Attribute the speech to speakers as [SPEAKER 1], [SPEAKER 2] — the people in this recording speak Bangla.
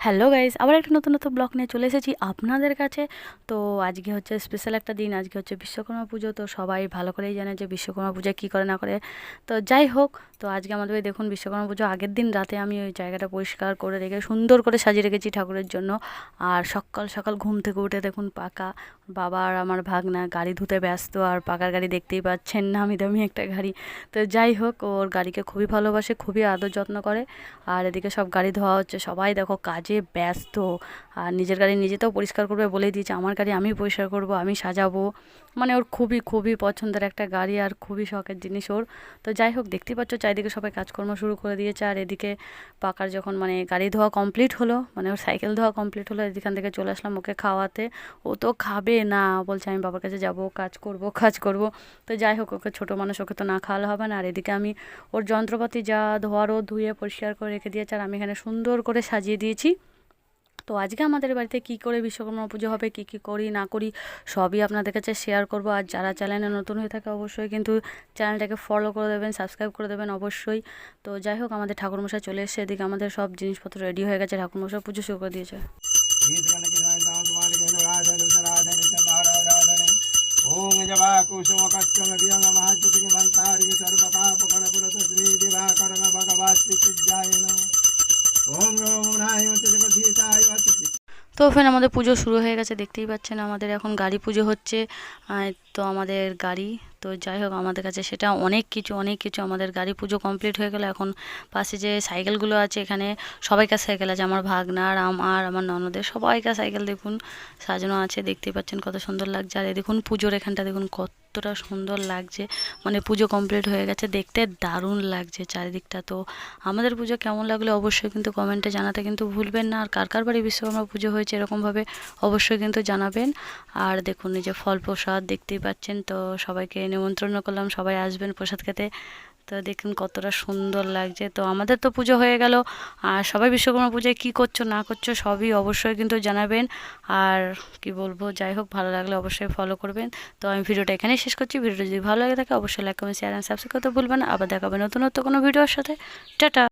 [SPEAKER 1] হ্যালো গাইজ আবার একটা নতুন নতুন ব্লগ নিয়ে চলে এসেছি আপনাদের কাছে। তো আজকে হচ্ছে স্পেশাল একটা দিন, আজকে হচ্ছে বিশ্বকর্মা পুজো, তো সবাই ভালো করেই জানে যে বিশ্বকর্মা পূজা কী করে না করে। তো যাই হোক, তো আজকে আমাদের দেখুন বিশ্বকর্মা পুজো আগের দিন রাতে আমি ওই জায়গাটা পরিষ্কার করে রেখে, সুন্দর করে সাজিয়ে রেখেছি ঠাকুরের জন্য। আর সকাল সকাল ঘুম থেকে উঠে দেখুন পাকা বাবা আর আমার ভাগনা গাড়ি ধুতে ব্যস্ত, আর পাকার গাড়ি দেখতেই পাচ্ছেন না আমি দামি একটা গাড়ি। তো যাই হোক, ওর গাড়িকে খুবই ভালোবাসে, খুবই আদর যত্ন করে। আর এদিকে সব গাড়ি ধোয়া হচ্ছে, সবাই দেখো কাজে ব্যস্ত, আর নিজের গাড়ি নিজে তো পরিষ্কার করবে বলেই দিয়েছে, আমার গাড়ি আমি পরিষ্কার করব, আমি সাজাবো। মানে ওর খুবই খুবই পছন্দের একটা গাড়ি আর খুবই শখের জিনিস ওর। তো যাই হোক, দেখতেই পাচ্ছ চারিদিকে সবাই কাজকর্ম শুরু করে দিয়েছে, আর এদিকে পাকার যখন মানে গাড়ি ধোয়া কমপ্লিট হলো মানে ওর সাইকেল ধোয়া কমপ্লিট হলো এদিকান থেকে চলে আসলাম ওকে খাওয়াতে। ও তো খাবে না, বলছে আমি বাবার কাছে যাব, কাজ করব কাজ করব। তো যাই হোক, ওকে ছোটো মানুষ, ওকে তো না খাওয়ালে হবে না। আর এদিকে আমি ওর যন্ত্রপাতি যা ধোয়ারও ধুয়ে পরিষ্কার করে রেখে দিয়েছে, আর আমি এখানে সুন্দর করে সাজিয়ে দিয়েছি। তো আজকে আমাদের বাড়িতে কি করে বিশ্বকর্মা পুজো হবে কি কি করি না করি সবই আপনাদের কাছে শেয়ার করব আর যারা চ্যানেলে নতুন হয়ে থাকে অবশ্যই কিন্তু চ্যানেলটাকে ফলো করে দেবেন সাবস্ক্রাইব করে দেবেন অবশ্যই তো যাই হোক আমাদের ঠাকুরমশাই চলে এসেছে এদিকে আমাদের সব জিনিসপত্র রেডি হয়ে গেছে ঠাকুরমশাই পুজো শুরু করে দিয়েছে
[SPEAKER 2] ओम जवा कुसुम कच्चम वियंग महाचुतिक भंतारि सर्व पाप
[SPEAKER 1] তো ফের আমাদের পুজো শুরু হয়ে গেছে দেখতেই পাচ্ছেন আমাদের এখন গাড়ি পুজো হচ্ছে। তো আমাদের গাড়ি, তো যাই হোক আমাদের কাছে সেটা অনেক কিছু অনেক কিছু আমাদের গাড়ি পুজো কমপ্লিট হয়ে গেল। এখন পাশে যে সাইকেলগুলো আছে এখানে সবাইকার সাইকেল আছে, আমার ভাগনার আমার আমার ননদের সবাইকার সাইকেল দেখুন সাজানো আছে, দেখতেই পাচ্ছেন কত সুন্দর লাগছে। আর দেখুন পুজোর এখানটা দেখুন কতটা সুন্দর লাগছে মানে পুজো কমপ্লিট হয়ে গেছে, দেখতে দারুণ লাগছে চারিদিকটা। তো আমাদের পুজো কেমন লাগল অবশ্যই কিন্তু কমেন্টে জানাতে কিন্তু ভুলবেন না, আর কার কার বাড়ি বিশ্বকর্মা পুজো হয়েছে এরকমভাবে অবশ্যই কিন্তু জানাবেন। আর দেখুন এই যে ফল প্রসাদ, দেখতেই পাচ্ছেন। তো সবাইকে নিমন্ত্রণ করলাম, সবাই আসবেন প্রসাদ খেতে। তো দেখুন কতটা সুন্দর লাগছে। তো আমাদের তো পুজো হয়ে গেল, আর সবাই বিশ্বকর্মা পুজোয় কী করছ, না করছ, সবই অবশ্যই কিন্তু জানাবেন। আর কি বলব, যাই হোক, ভালো লাগলে অবশ্যই ফলো করবেন। তো আমি ভিডিওটা এখানেই শেষ করছি। ভিডিওটা যদি ভালো লাগে থাকে, অবশ্যই like comment share and subscribe করতে ভুলবেন আবার দেখাবেন নতুন নতুন কোনো ভিডিওর সাথে। টাটা!